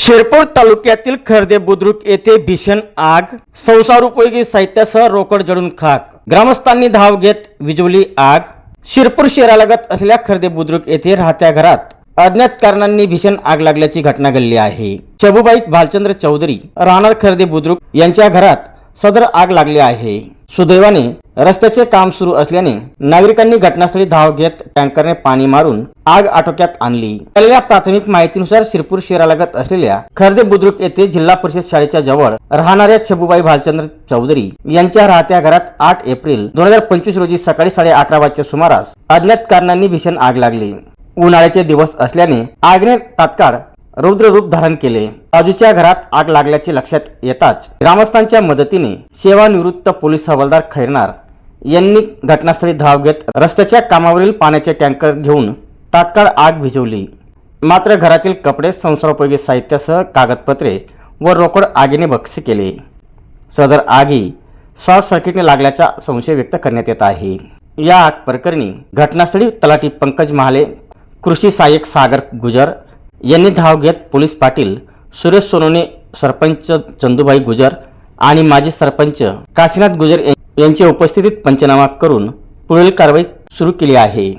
शिरपूर तालुक्यातील खर्दे बुद्रुक येथे भीषण आग. संसार उपयोगी साहित्यासह रोकड जळून खाक. ग्रामस्थांनी धाव घेत विजवली आग. शिरपूर शहरालगत असलेल्या खर्दे बुद्रुक येथे राहत्या घरात अज्ञात कारणांनी भीषण आग लागल्याची घटना घडली आहे. चबुबाई भालचंद्र चौधरी राहणार खर्दे बुद्रुक यांच्या घरात सदर आग लागली आहे. सुदैवाने रस्त्याचे काम सुरू असल्याने नागरिकांनी घटनास्थळी धाव घेत टँकरने पाणी मारून आग आटोक्यात आणली. मिळालेल्या प्राथमिक माहितीनुसार शिरपूर शहरालगत असलेल्या खर्दे बुद्रुक येथे जिल्हा परिषद शाळेच्या जवळ राहणाऱ्या शबुबाई भालचंद्र चौधरी यांच्या राहत्या घरात आठ एप्रिल दोन हजार पंचवीस रोजी सकाळी साडे अकरा वाजच्या सुमारास अज्ञात कारणांनी भीषण आग लागली. उन्हाळ्याचे दिवस असल्याने आगने तात्काळ रौद्र रूप धारण केले. बाजूच्या घरात आग लागल्याचे लक्षात येताच ग्रामस्थांच्या मदतीने सेवानिवृत्त पोलीस हवालदार खैरनार यांनी घटनास्थळी धाव घेत रस्त्याच्या कामावरील पाण्याचे टँकर घेऊन तात्काळ आग भिजवली. मात्र घरातील कपडे संसारोपयोगी साहित्यासह कागदपत्रे व रोकड आगीने भक्ष केले. सदर आगी शॉर्ट सर्किटने लागल्याचा संशय व्यक्त करण्यात येत आहे. या आग प्रकरणी घटनास्थळी तलाठी पंकज महाले कृषी सहाय्यक सागर गुजर यांनी धाव घेत पोलीस पाटील सुरेश सोनवणे सरपंच चंदूबाई गुजर आणि माजी सरपंच काशीनाथ गुजर यांच्या उपस्थितीत पंचनामा करून पुढील कारवाई सुरू केली आहे.